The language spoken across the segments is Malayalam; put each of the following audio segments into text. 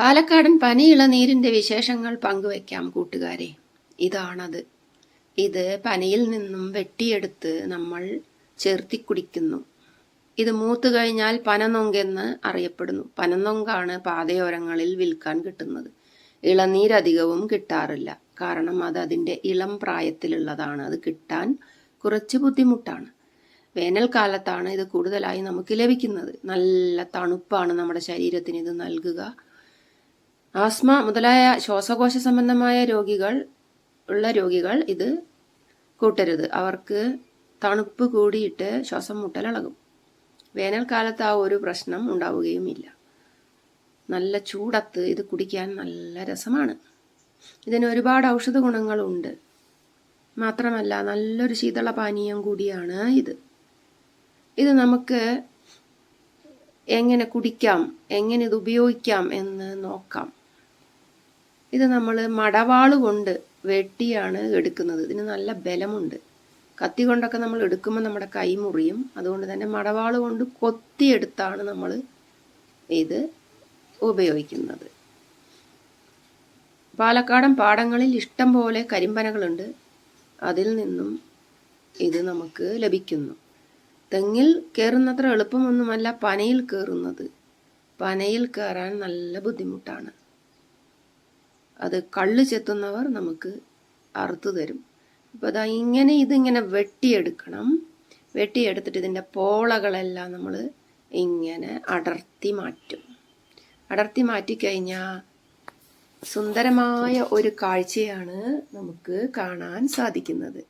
പാലക്കാടൻ പനി ഇളനീരിന്റെ വിശേഷങ്ങൾ പങ്കുവെക്കാം കൂട്ടുകാരെ. ഇതാണത്. ഇത് പനിയിൽ നിന്നും വെട്ടിയെടുത്ത് നമ്മൾ ചേർത്തി കുടിക്കുന്നു. ഇത് മൂത്ത് കഴിഞ്ഞാൽ പനനൊങ്കെന്ന് അറിയപ്പെടുന്നു. പനനൊങ്കാണ് പാതയോരങ്ങളിൽ വിൽക്കാൻ കിട്ടുന്നത്. ഇളനീരധികവും കിട്ടാറില്ല. കാരണം അത് അതിന്റെ ഇളം പ്രായത്തിലുള്ളതാണ്. അത് കിട്ടാൻ കുറച്ച് ബുദ്ധിമുട്ടാണ്. വേനൽക്കാലത്താണ് ഇത് കൂടുതലായി നമുക്ക് ലഭിക്കുന്നത്. നല്ല തണുപ്പാണ് നമ്മുടെ ശരീരത്തിന് ഇത് നൽകുക. ആസ്മ മുതലായ ശ്വാസകോശ സംബന്ധമായ രോഗികൾ ഉള്ള രോഗികൾ ഇത് കൂട്ടരുത്. അവർക്ക് തണുപ്പ് കൂടിയിട്ട് ശ്വാസം മുട്ടലിളകും വേനൽക്കാലത്ത് ആ ഒരു പ്രശ്നം ഉണ്ടാവുകയുമില്ല. നല്ല ചൂടത്ത് ഇത് കുടിക്കാൻ നല്ല രസമാണ്. ഇതിന് ഒരുപാട് ഔഷധ ഗുണങ്ങളുണ്ട്. മാത്രമല്ല നല്ലൊരു ശീതള പാനീയം കൂടിയാണ് ഇത്. ഇത് നമുക്ക് എങ്ങനെ കുടിക്കാം എങ്ങനെ ഇത് ഉപയോഗിക്കാം എന്ന് നോക്കാം. ഇത് നമ്മൾ മടവാൾ കൊണ്ട് വെട്ടിയാണ് എടുക്കുന്നത്. ഇതിന് നല്ല ബലമുണ്ട്. കത്തി കൊണ്ടൊക്കെ നമ്മൾ എടുക്കുമ്പോൾ നമ്മുടെ കൈ മുറിയും. അതുകൊണ്ട് തന്നെ മടവാൾ കൊണ്ട് കൊത്തിയെടുത്താണ് നമ്മൾ ഇത് ഉപയോഗിക്കുന്നത്. പാലക്കാടൻ പാടങ്ങളിൽ ഇഷ്ടം പോലെ കരിമ്പനകളുണ്ട്. അതിൽ നിന്നും ഇത് നമുക്ക് ലഭിക്കുന്നു. തെങ്ങിൽ കയറുന്നത്ര എളുപ്പമൊന്നുമല്ല പനയിൽ കയറുന്നത് പനയിൽ കയറാൻ നല്ല ബുദ്ധിമുട്ടാണ്. അത് കള്ള് ചെത്തുന്നവർ നമുക്ക് അറുത്തു തരും. അപ്പോൾ അതാ ഇങ്ങനെ ഇതിങ്ങനെ വെട്ടിയെടുക്കണം. വെട്ടിയെടുത്തിട്ട് ഇതിന്റെ പോളകളെല്ലാം നമ്മൾ ഇങ്ങനെ അടർത്തി മാറ്റും. അടർത്തി മാറ്റിക്കഴിഞ്ഞാൽ സുന്ദരമായ ഒരു കാഴ്ചയാണ് നമുക്ക് കാണാൻ സാധിക്കുന്നത്.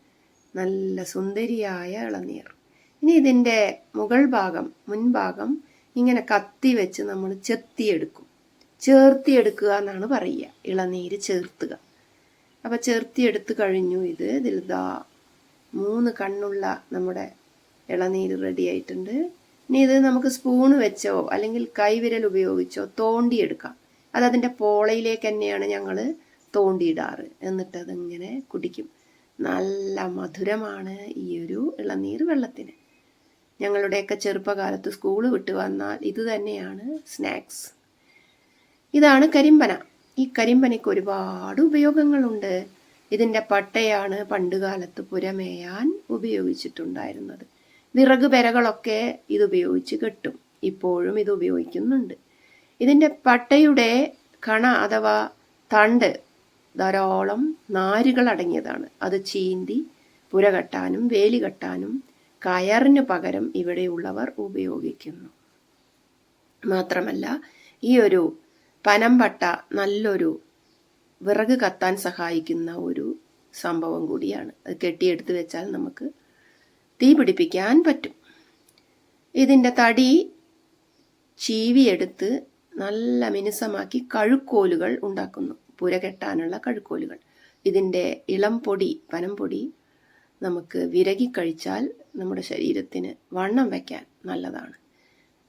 നല്ല സുന്ദരിയായ ഇളനീർ. ഇനി ഇതിന്റെ മുകൾ ഭാഗം മുൻഭാഗം ഇങ്ങനെ കത്തി വെച്ച് നമ്മൾ ചെത്തിയെടുക്കും. ചേർത്തിയെടുക്കുക എന്നാണ് പറയുക. ഇളനീര് ചേർത്തുക. അപ്പം ചേർത്തിയെടുത്ത് കഴിഞ്ഞു. ഇത് ഇതിലിതാ മൂന്ന് കണ്ണുള്ള നമ്മുടെ ഇളനീര് റെഡി ആയിട്ടുണ്ട്. ഇനി ഇത് നമുക്ക് സ്പൂൺ വെച്ചോ അല്ലെങ്കിൽ കൈവിരൽ ഉപയോഗിച്ചോ തോണ്ടിയെടുക്കാം. അത് അതിന്റെ പോളയിലേക്ക് തന്നെയാണ് ഞങ്ങൾ തോണ്ടിയിടാറ്. എന്നിട്ട് അതിങ്ങനെ കുടിക്കും. നല്ല മധുരമാണ് ഈ ഒരു ഇളനീർ വെള്ളത്തിന്. ഞങ്ങളുടെയൊക്കെ ചെറുപ്പകാലത്ത് സ്കൂൾ വിട്ട് വന്നാൽ ഇത് തന്നെയാണ് സ്നാക്സ് ഇതാണ് കരിമ്പന. ഈ കരിമ്പനയ്ക്ക് ഒരുപാട് ഉപയോഗങ്ങളുണ്ട്. ഇതിന്റെ പട്ടയാണ് പണ്ടുകാലത്ത് പുരമേയാൻ ഉപയോഗിച്ചിട്ടുണ്ടായിരുന്നത്. വിറക് പെരകളൊക്കെ ഇതുപയോഗിച്ച് കെട്ടും. ഇപ്പോഴും ഇത് ഉപയോഗിക്കുന്നുണ്ട്. ഇതിന്റെ പട്ടയുടെ കണ അഥവാ തണ്ട് ധാരാളം നാരുകൾ അടങ്ങിയതാണ്. അത് ചീന്തി പുര കെട്ടാനും വേലി കെട്ടാനും കയറിന് പകരം ഇവിടെയുള്ളവർ ഉപയോഗിക്കുന്നു. മാത്രമല്ല ഈ ഒരു പനമ്പട്ട നല്ലൊരു വിറക് കത്താൻ സഹായിക്കുന്ന ഒരു സംഭവം കൂടിയാണ്. അത് കെട്ടിയെടുത്ത് വെച്ചാൽ നമുക്ക് തീ പിടിപ്പിക്കാൻ പറ്റും. ഇതിന്റെ തടി ചീവിയെടുത്ത് നല്ല മിനുസമാക്കി കഴുക്കോലുകൾ ഉണ്ടാക്കുന്നു. പുര കെട്ടാനുള്ള കഴുക്കോലുകൾ. ഇതിന്റെ ഇളം പൊടി പനംപൊടി നമുക്ക് വിരകി കഴിച്ചാൽ നമ്മുടെ ശരീരത്തിന് വണ്ണം വയ്ക്കാൻ നല്ലതാണ്.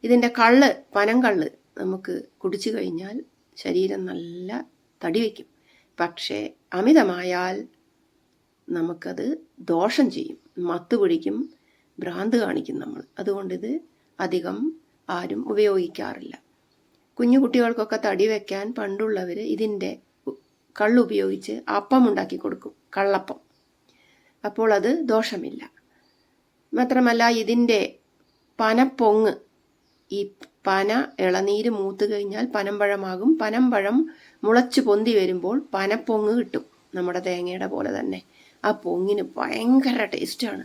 ഇതിന്റെ കള്ള് പനം കള്ള് നമുക്ക് കുടിച്ചു കഴിഞ്ഞാൽ ശരീരം നല്ല തടി വയ്ക്കും. പക്ഷേ അമിതമായാൽ നമുക്കത് ദോഷം ചെയ്യും. മത്ത് പിടിക്കും ഭ്രാന്ത് കാണിക്കും നമ്മൾ. അതുകൊണ്ടിത് അധികം ആരും ഉപയോഗിക്കാറില്ല. കുഞ്ഞു കുട്ടികൾക്കൊക്കെ തടി വയ്ക്കാൻ പണ്ടുള്ളവർ ഇതിന്റെ കള്ളുപയോഗിച്ച് അപ്പം ഉണ്ടാക്കി കൊടുക്കും കള്ളപ്പം. അപ്പോൾ അത് ദോഷമില്ല. മാത്രമല്ല ഇതിന്റെ പനപ്പൊങ്ങ് ഈ പന ഇളനീര് മൂത്ത് കഴിഞ്ഞാൽ പനമ്പഴമാകും പനമ്പഴം മുളച്ച് പൊന്തി വരുമ്പോൾ പനപ്പൊങ്ങ് കിട്ടും നമ്മുടെ തേങ്ങയുടെ പോലെ തന്നെ. ആ പൊങ്ങിന് ഭയങ്കര ടേസ്റ്റാണ്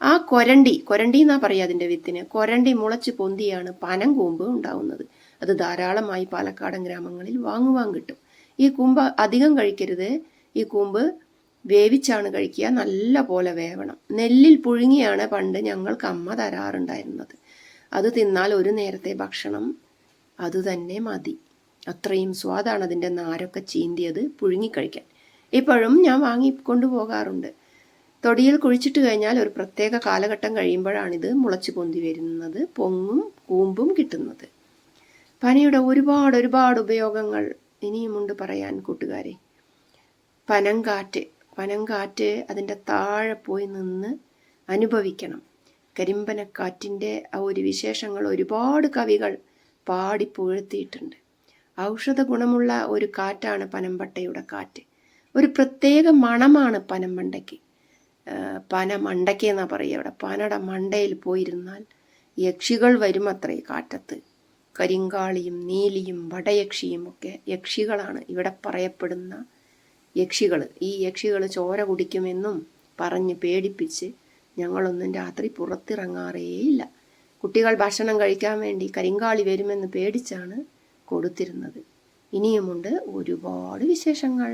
ആ കൊരണ്ടി കൊരണ്ടി എന്നാ പറയുക അതിന്റെ വിത്തിന്? കൊരണ്ടി മുളച്ച് പൊന്തിയാണ് പനം കൂമ്പ് ഉണ്ടാവുന്നത്. അത് ധാരാളമായി പാലക്കാടൻ ഗ്രാമങ്ങളിൽ വാങ്ങുവാൻ കിട്ടും. ഈ കൂമ്പ് അധികം കഴിക്കരുത്. ഈ കൂമ്പ് വേവിച്ചാണ് കഴിക്കുക. നല്ല പോലെ വേവണം. നെല്ലിൽ പുഴുങ്ങിയാണ് പണ്ട് ഞങ്ങൾക്ക് അമ്മ തരാറുണ്ടായിരുന്നത്. അത് തിന്നാൽ ഒരു നേരത്തെ ഭക്ഷണം അതുതന്നെ മതി. അത്രയും സ്വാദാണ് അതിന്റെ നാരൊക്കെ ചീന്തിയത് പുഴുങ്ങിക്കഴിക്കാൻ ഇപ്പോഴും ഞാൻ വാങ്ങി കൊണ്ടുപോകാറുണ്ട് തൊടിയിൽ കുഴിച്ചിട്ട് കഴിഞ്ഞാൽ ഒരു പ്രത്യേക കാലഘട്ടം കഴിയുമ്പോഴാണിത് മുളച്ചു പൊന്തി വരുന്നത് പൊങ്ങും കൂമ്പും കിട്ടുന്നത്. പനയുടെ ഒരുപാട് ഒരുപാട് ഉപയോഗങ്ങൾ ഇനിയുമുണ്ട് പറയാൻ കൂട്ടുകാരെ. പനങ്കാറ്റ് പനങ്കാറ്റ് അതിന്റെ താഴെ പോയി നിന്ന് അനുഭവിക്കണം. കരിമ്പനക്കാറ്റിന്റെ ആ ഒരു വിശേഷങ്ങൾ ഒരുപാട് കവികൾ പാടി പുകഴ്ത്തിയിട്ടുണ്ട്. ഔഷധ ഗുണമുള്ള ഒരു കാറ്റാണ് പനമ്പട്ടയുടെ കാറ്റ്. ഒരു പ്രത്യേക മണമാണ് പനമണ്ടയ്ക്ക് പന മണ്ടയ്ക്ക് എന്നാ പറയുക ഇവിടെ. പനയുടെ മണ്ടയിൽ പോയിരുന്നാൽ യക്ഷികൾ വരും അത്രേ കാറ്റത്ത്. കരിങ്കാളിയും നീലിയും വടയക്ഷിയും ഒക്കെ യക്ഷികളാണ് ഇവിടെ പറയപ്പെടുന്ന യക്ഷികൾ ഈ യക്ഷികൾ ചോര കുടിക്കുമെന്നും പറഞ്ഞ് പേടിപ്പിച്ച് ഞങ്ങളൊന്നും രാത്രി പുറത്തിറങ്ങാറേയില്ല. കുട്ടികൾ ഭക്ഷണം കഴിക്കാൻ വേണ്ടി കരിങ്കാളി വരുമെന്ന് പേടിച്ചാണ് കൊടുത്തിരുന്നത്. ഇനിയുമുണ്ട് ഒരുപാട് വിശേഷങ്ങൾ.